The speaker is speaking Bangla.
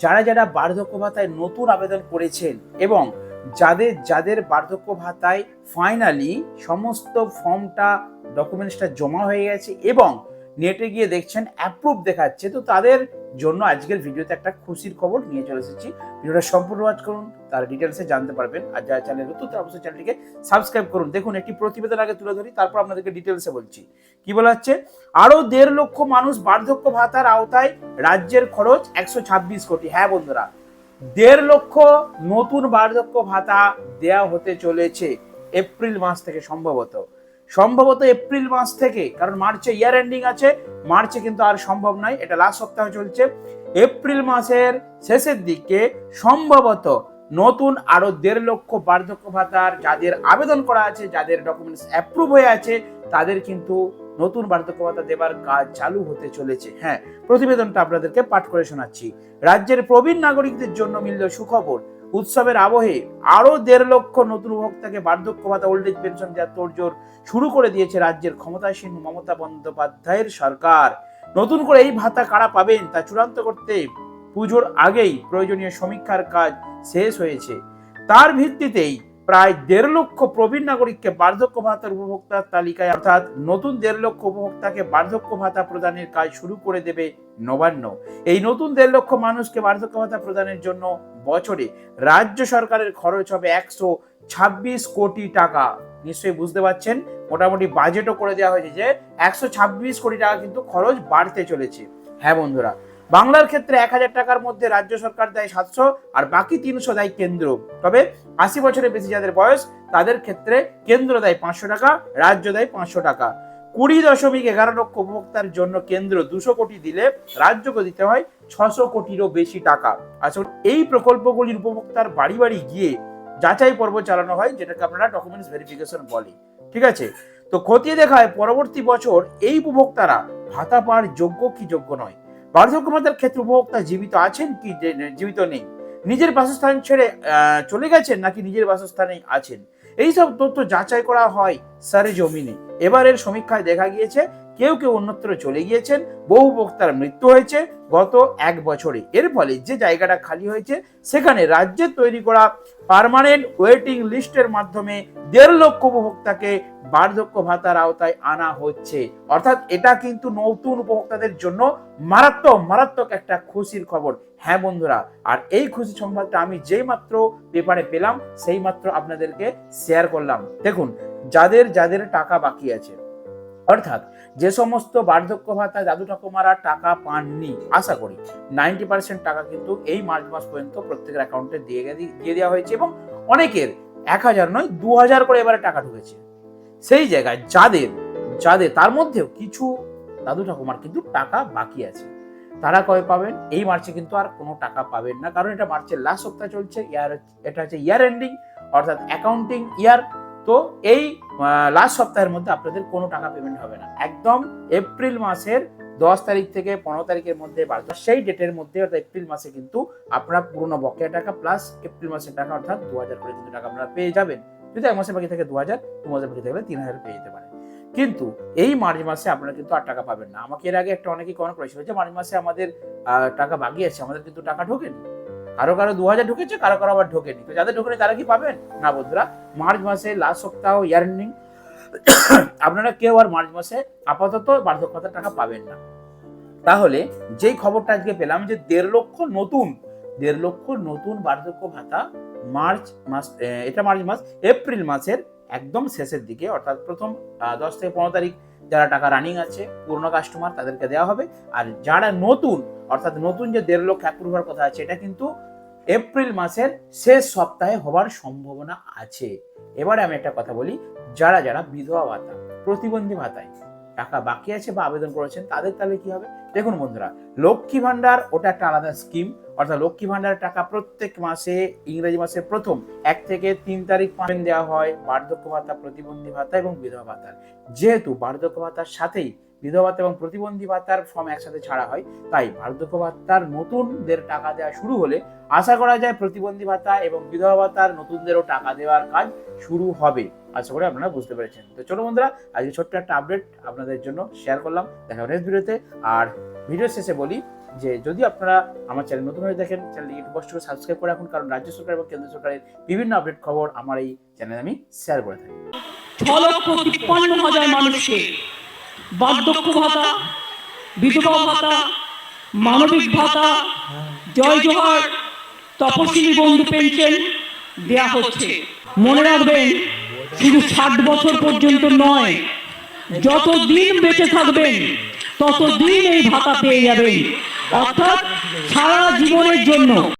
যারা যারা বার্ধক্য ভাতায় নতুন আবেদন করেছেন এবং যাদের যাদের বার্ধক্য ভাতায় ফাইনালি সমস্ত ফর্মটা ডকুমেন্টসটা জমা হয়ে গেছে এবং নেটে গিয়ে দেখছেন অ্যাপ্রুভ দেখাচ্ছে। তো তাদের জন্য আজকের ভিডিওতে একটা খুশির খবর নিয়ে চলে এসেছি। ভিডিওটা সম্পূর্ণ ওয়াচ করুন, তার ডিটেলসে জানতে পারবেন। আর যারা চ্যানেল নতুন, তারা অবশ্যই চ্যানেলটিকে সাবস্ক্রাইব করুন। দেখুন, একটি প্রতিবেদন আগে তুলে ধরি, তারপর আপনাদেরকে ডিটেলসে বলছি। কি বলা হচ্ছে? আরও দেড় লক্ষ মানুষ বার্ধক্য ভাতার আওতায় রাজ্যের খরচ একশো ছাব্বিশ কোটি। হ্যাঁ বন্ধুরা, দেড় লক্ষ নতুন বার্ধক্য ভাতা দেয়া হতে চলেছে। এপ্রিল মাস থেকে সম্ভবত। সম্ভবত এপ্রিল মাস থেকে, কারণ মার্চে ইয়ার এন্ডিং আছে, মার্চে কিন্তু আর সম্ভব নয়, এটা লাস্ট সপ্তাহ চলছে। এপ্রিল মাসের শেষের দিকে সম্ভবত নতুন আরও দেড় লক্ষ বার্ধক্য ভাতার যাদের আবেদন করা আছে, যাদের ডকুমেন্টস অ্যাপ্রুভ হয়ে আছে, তাদের কিন্তু নতুন বার্ধক্য ভাতা দেবার কাজ চালু হতে চলেছে। হ্যাঁ প্রতিবেদনটা আপনাদেরকে পাঠ করে শোনাচ্ছি। রাজ্যের প্রবীণ নাগরিকদের জন্য মিলল সুখবর। উৎসবের আবহে আরও দেড় লক্ষ নতুন উপভোক্তাকে বার্ধক্য ভাতা ওল্ড এজ পেনশন দেওয়ার তোড়জোড় শুরু করে দিয়েছে রাজ্যের ক্ষমতাসীন মমতা বন্দ্যোপাধ্যায়ের সরকার। নতুন করে এই ভাতা কারা পাবেন তা চূড়ান্ত করতে পুজোর আগেই প্রয়োজনীয় সমীক্ষার কাজ শেষ হয়েছে। তার ভিত্তিতেই প্রায় দেড় লক্ষ প্রবীণ নাগরিককে বার্ধক্য ভাতার উপভোক্তার তালিকায় অর্থাৎ নতুন দেড় লক্ষ উপভোক্তাকে বার্ধক্য ভাতা প্রদানের কাজ শুরু করে দেবে নবান্ন। এই নতুন দেড় লক্ষ মানুষকে বার্ধক্য ভাতা প্রদানের জন্য বছরে রাজ্য সরকারের খরচ হবে একশো ছাব্বিশ কোটি টাকা। নিশ্চয়ই বুঝতে পারছেন? মোটামুটি বাজেটও করে দেওয়া হয়েছে যে একশো ছাব্বিশ কোটি টাকা কিন্তু খরচ বাড়তে চলেছে। হ্যাঁ বন্ধুরা, বাংলার ক্ষেত্রে এক হাজার টাকার মধ্যে রাজ্য সরকার দেয় সাতশো আর বাকি তিনশো দেয় কেন্দ্র। তবে আশি বছরের বেশি যাদের বয়স, তাদের ক্ষেত্রে কেন্দ্র দেয় পাঁচশো টাকা, রাজ্য দেয় পাঁচশো টাকা। কুড়ি দশমিক এগারো লক্ষ উপভোক্তার জন্য কেন্দ্র দুশো কোটি দিলে রাজ্যকে দিতে হয় ছশো কোটিরও বেশি টাকা। আসলে এই প্রকল্পগুলির উপভোক্তার বাড়ি বাড়ি গিয়ে যাচাই পর্ব চালানো হয়, যেটাকে আপনারা ডকুমেন্টস ভেরিফিকেশন বলে। ঠিক আছে? তো খতিয়ে দেখায়, পরবর্তী বছর এই উপভোক্তারা ভাতা পাওয়ার যোগ্য কি যোগ্য নয়? বার্ধক্য ভাতার ক্ষেত্রে উপভোক্তা জীবিত আছেন কি জীবিত নেই? নিজের বাসস্থান ছেড়ে চলে গেছেন নাকি নিজের বাসস্থানেই আছেন? এইসব তথ্য যাচাই করা হয় সারে জমিনে। এবারের সমীক্ষায় দেখা গিয়েছে কেউ কেউ অন্যত্র চলে গিয়েছেন, বহু উপভোক্তার মৃত্যু হয়েছে গত এক বছরে। এর ফলে যে জায়গাটা খালি হয়েছে, সেখানে রাজ্যের তৈরি করা পার্মানেন্ট ওয়েটিং লিস্টের মাধ্যমে দেড় লক্ষ উপভোক্তাকে বার্ধক্য ভাতার আওতায় আনা হচ্ছে। অর্থাৎ এটা কিন্তু নতুন উপভোক্তাদের জন্য মারাত্মক মারাত্মক একটা খুশির খবর। হ্যাঁ বন্ধুরা, আর এই খুশি সংবাদটা আমি যেই মাত্র পেপারে পেলাম, সেই মাত্র আপনাদেরকে শেয়ার করলাম। দেখুন, যাদের যাদের টাকা বাকি আছে, অর্থাৎ যে সমস্ত বার্ধক্য ভাতা দাদু ঠাকুমারা টাকা পাননি, আশা করি নাইনটি পার্সেন্ট টাকা কিন্তু এই মার্চ মাস পর্যন্ত প্রত্যেকের অ্যাকাউন্টে দিয়ে দিয়ে দেওয়া হয়েছে এবং অনেকের এক হাজার নয়, দু হাজার করে এবারে টাকা ঢুকেছে। সেই জায়গায় যাদের যাদের, তার মধ্যেও কিছু দাদু ঠাকুমার কিন্তু টাকা বাকি আছে। তারা কবে পাবেন? এই মার্চে কিন্তু আর কোনো টাকা পাবেন না, কারণ এটা মার্চের লাস্ট সপ্তাহ চলছে ইয়ার এটা হচ্ছে ইয়ার এন্ডিং অর্থাৎ অ্যাকাউন্টিং ইয়ার তো এই লাস্ট সপ্তাহের মধ্যে আপনাদের কোনো টাকা পেমেন্ট হবে না। একদম এপ্রিল মাসের দশ তারিখ থেকে পনেরো তারিখের মধ্যে বাড়বে সেই ডেটের মধ্যে অর্থাৎ এপ্রিল মাসে কিন্তু আপনারা পুরোনো বকেয়া টাকা প্লাস এপ্রিল মাসের টাকা অর্থাৎ দু হাজার করে কিন্তু টাকা আপনারা পেয়ে যাবেন। যদি এক মাসের বাকি থাকে দু হাজার, দু মাসের বাকি থাকলে তিন হাজার পেয়ে যেতে পারেন। কিন্তু এই মার্চ মাসে আপনারা কিন্তু আর টাকা পাবেন না। আমাকে এর আগে একটা অনেকেই কমেন্ট করেছিল যে মার্চ মাসে আমাদের টাকা বাকি আছে, আমাদের কিন্তু টাকা ঢোকেনি। কারও কারও দু হাজার ঢুকেছে, কারও কারও আবার ঢোকেনি। তো যাদের ঢোকেনি, তারা কি পাবেন? না বন্ধুরা, মার্চ মাসে লাস্ট সপ্তাহ ইয়ার এন্ডিং আপনারা কেউ আর মার্চ মাসে আপাতত বার্ধক্যতার টাকা পাবেন না। তাহলে যেই খবরটা আজকে পেলাম যে দেড় লক্ষ নতুন, দেড় লক্ষ নতুন বার্ধক্য ভাতা মার্চ মাস এটা মার্চ মাস, এপ্রিল মাসের একদম শেষের দিকে, অর্থাৎ প্রথম দশ থেকে পনেরো তারিখ যারা টাকা রানিং আছে, পুরনো কাস্টমার তাদেরকে দেওয়া হবে। আর যারা নতুন অর্থাৎ নতুন যে দেড় লক্ষ অ্যাপ্রুভার কথা আছে, এটা কিন্তু এপ্রিল মাসের শেষ সপ্তাহে হবার সম্ভাবনা আছে। এবারে আমি একটা কথা বলি, যারা যারা বিধবা ভাতা, প্রতিবন্ধী ভাতায় টাকা বাকি আছে বা আবেদন করেছেন, তাদের তাহলে কি হবে? দেখুন বন্ধুরা, লক্ষ্মী ভান্ডার ওটা একটা আলাদা স্কিম অর্থাৎ লক্ষ্মী ভান্ডারের টাকা প্রত্যেক মাসে, ইংরেজি মাসের প্রথম এক থেকে তিন তারিখ পাবেন দেওয়া হয়, বার্ধক্য ভাতা, প্রতিবন্ধী ভাতা এবং বিধবা ভাতার। যেহেতু বার্ধক্য ভাতার সাথেই বিধবা ভাতা এবং প্রতিবন্ধী ভাতার ফর্ম একসাথে ছাড়া হয়। তাই বার্ধক্য ভাতার নতুনদের টাকা দেওয়া শুরু হলে আশা করা যায় প্রতিবন্ধী ভাতা এবং বিধবা ভাতার নতুনদেরও টাকা দেওয়ার কাজ শুরু হবে। আশা করি আপনারা বুঝতে পেরেছেন। তো চলো বন্ধুরা, আজকে ছোট্ট একটা আপডেট আপনাদের জন্য শেয়ার করলাম। দেখা নেক্সট ভিডিওতে আর ভিডিও শেষে বলি যে, যদি আপনারা আমার চ্যানেল নতুন হয়ে দেখেন চ্যানেলটি কষ্ট করে সাবস্ক্রাইব করে রাখুন। কারণ রাজ্য সরকার এবং কেন্দ্র সরকারের বিভিন্ন আপডেট খবর আমার এই চ্যানেলে আমি শেয়ার করে থাকি। ছ লক্ষ তিপ্পান্ন হাজার বার্ধক্য ভাতা বিধবা ভাতা মানবিক ভাতা জয় জোহার তপশিলি বন্ধু পেনশন দেয়া হচ্ছে। মনে রাখবেন, শুধু ষাট বছর পর্যন্ত নয় যত দিন বেঁচে থাকবেন তত দিন এই ভাতা পেয়ে যাবেন। অর্থাৎ সারা জীবনের জন্য।